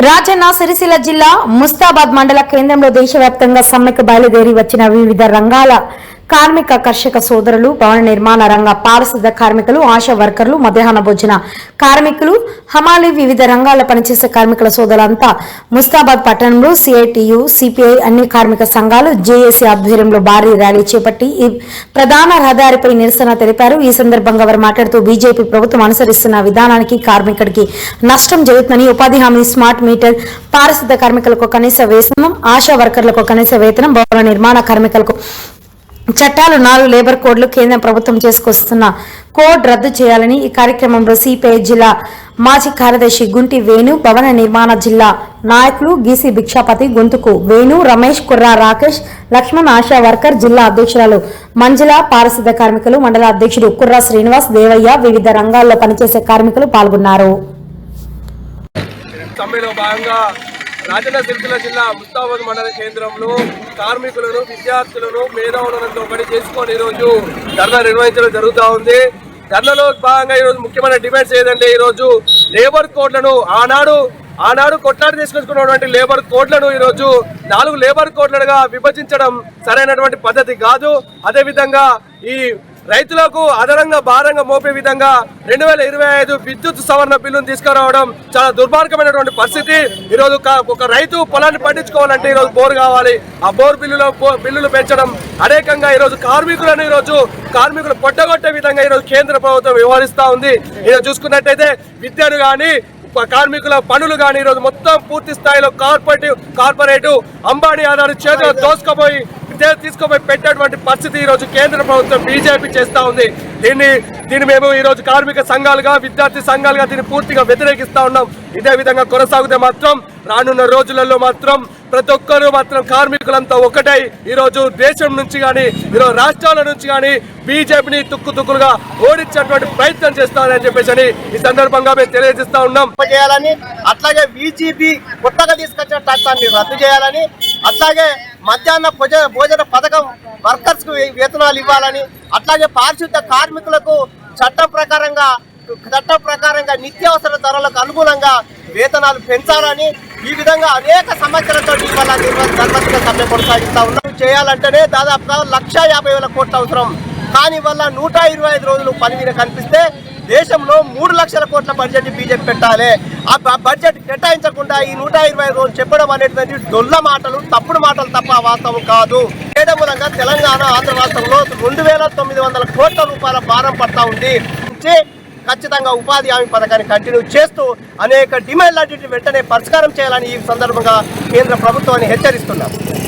రాజన్న సిరిసిల్ల జిల్లా ముస్తాబాద్ మండల కేంద్రంలో దేశవ్యాప్తంగా సమ్మెకు బయలుదేరి వచ్చిన వివిధ రంగాల కార్మిక కర్షక సోదరులు భవన నిర్మాణ రంగ పారిశుద్ధ కార్మికులు ఆశా వర్కర్లు మధ్యాహ్న భోజన కార్మికులు హమాలి వివిధ రంగాల్లో పనిచేసే కార్మికుల సోదరులంతా ముస్తాబాద్ పట్టణంలో సిఐటియు సిపిఐ అన్ని కార్మిక సంఘాలు జేఏసీ ఆధ్వర్యంలో భారీ ర్యాలీ చేపట్టి ఈ ప్రధాన రహదారిపై నిరసన తెలిపారు. ఈ సందర్భంగా వారు మాట్లాడుతూ బీజేపీ ప్రభుత్వం అనుసరిస్తున్న విధానానికి కార్మికుడికి నష్టం జరుగుతుందని ఉపాధి హామీ స్మార్ట్ మీటర్ పారిశుద్ధ కార్మికులకు కనీస వేతనం ఆశా వర్కర్లకు కనీస వేతనం భవన నిర్మాణ కార్మికులకు చట్టాలు నాలుగు లేబర్ కోడ్లు కేంద్ర ప్రభుత్వం చేసుకొస్తున్న కోడ్ రద్దు చేయాలని ఈ కార్యక్రమంలో సిపిఐ జిల్లా మాజీ కార్యదర్శి గుంటి వేణు భవన నిర్మాణ జిల్లా నాయకులు గీసి భిక్షాపతి గొంతుకు వేణు రమేష్ కుర్రా రాకేష్ లక్ష్మణ్ ఆశా వర్కర్ జిల్లా అధ్యక్షురాలు మంజుల పారిశుద్ధ కార్మికులు మండల అధ్యక్షుడు కుర్రా శ్రీనివాస్ దేవయ్య వివిధ రంగాల్లో పనిచేసే కార్మికులు పాల్గొన్నారు. సమ్మెలో భాగంగా రాజన్న సిరిసిల్ల జిల్లా ముస్తాబాద్ మండల కేంద్రంలో కార్మికులను విద్యార్థులను మేధావులతో పని చేసుకొని ఈరోజు ధర్నా నిర్వహించడం జరుగుతూ ఉంది. ధర్నాలో భాగంగా ఈరోజు ముఖ్యమైన డిమాండ్స్ ఏదంటే ఈరోజు లేబర్ కోడ్లను ఆనాడు ఆనాడు కొట్లాడి తీసుకొచ్చుకున్నటువంటి లేబర్ కోడ్లను ఈరోజు నాలుగు లేబర్ కోడ్లుగా విభజించడం సరైనటువంటి పద్ధతి కాదు. అదేవిధంగా ఈ రైతులకు అదనంగా భారంగా మోపే విధంగా రెండు వేల ఇరవై ఐదు విద్యుత్ సవరణ బిల్లును తీసుకురావడం చాలా దుర్మార్గమైనటువంటి పరిస్థితి. ఈరోజు ఒక రైతు పొలాన్ని పండించుకోవాలంటే ఈరోజు బోర్ కావాలి. ఆ బోర్ బిల్లులో బిల్లులు పెంచడం అనేకంగా ఈరోజు కార్మికులను ఈరోజు కార్మికులు పొట్టగొట్టే విధంగా ఈరోజు కేంద్ర ప్రభుత్వం వ్యవహరిస్తూ ఉంది. ఈరోజు చూసుకున్నట్టయితే విద్యను కానీ కార్మికుల పనులు కానీ ఈరోజు మొత్తం పూర్తి స్థాయిలో కార్పొరేటివ్ కార్పొరేటివ్ అంబానీ ఆధార చేతిలో దోసుకపోయి ఇదే తీసుకుపోయి పెట్టేటువంటి పరిస్థితి ఈ రోజు కేంద్ర ప్రభుత్వం బీజేపీ చేస్తా ఉంది. దీన్ని దీన్ని మేము ఈ రోజు కార్మిక సంఘాలుగా విద్యార్థి సంఘాలుగా దీన్ని పూర్తిగా వ్యతిరేకిస్తా ఉన్నాం. ఇదే విధంగా కొనసాగితే మాత్రం రానున్న రోజులలో మాత్రం ప్రతి ఒక్కరూ మాత్రం కార్మికులంతా ఒకటై ఈరోజు దేశం నుంచి కానీ ఈరోజు రాష్ట్రాల నుంచి కానీ బీజేపీని తుక్కు తుక్కులుగా ఓడించేటువంటి ప్రయత్నం చేస్తారని చెప్పేసి ఈ సందర్భంగా మేము తెలియజేస్తా ఉన్నాం. చేయాలని అట్లాగే బీజేపీ కొత్తగా తీసుకొచ్చిన చట్టాన్ని రద్దు చేయాలని అట్లాగే మధ్యాహ్న భోజన భోజన పథకం వర్కర్స్కు వేతనాలు ఇవ్వాలని అట్లాగే పారిశుద్ధ కార్మికులకు చట్టం ప్రకారంగా చట్టం ప్రకారంగా నిత్యావసర ధరలకు అనుగుణంగా వేతనాలు పెంచాలని ఈ విధంగా అనేక సమస్యలతో ఇవాళ నిర్వహించిన సమ్మె కొనసాగిస్తా ఉన్నాం చేయాలంటేనే దాదాపుగా లక్ష యాభై వేల కోట్ల అవసరం. కానీ వల్ల నూట ఇరవై ఐదు రోజులు పని మీద కనిపిస్తే దేశంలో మూడు లక్షల కోట్ల బడ్జెట్ బీజేపీ పెట్టాలి. ఆ బడ్జెట్ కేటాయించకుండా ఈ నూట ఇరవై రోజులు చెప్పడం అనేటువంటి దొల్ల మాటలు తప్పుడు మాటలు తప్ప వాస్తవం కాదు. చేయడం మూలంగా తెలంగాణ ఆంధ్ర రాష్ట్రంలో రెండు వేల తొమ్మిది వందల కోట్ల రూపాయల భారం పడతా ఉంది. ఖచ్చితంగా ఉపాధి హామీ పథకాన్ని కంటిన్యూ చేస్తూ అనేక డిమాండ్లన్నింటినీ వెంటనే పరిష్కారం చేయాలని ఈ సందర్భంగా కేంద్ర ప్రభుత్వాన్ని హెచ్చరిస్తున్నారు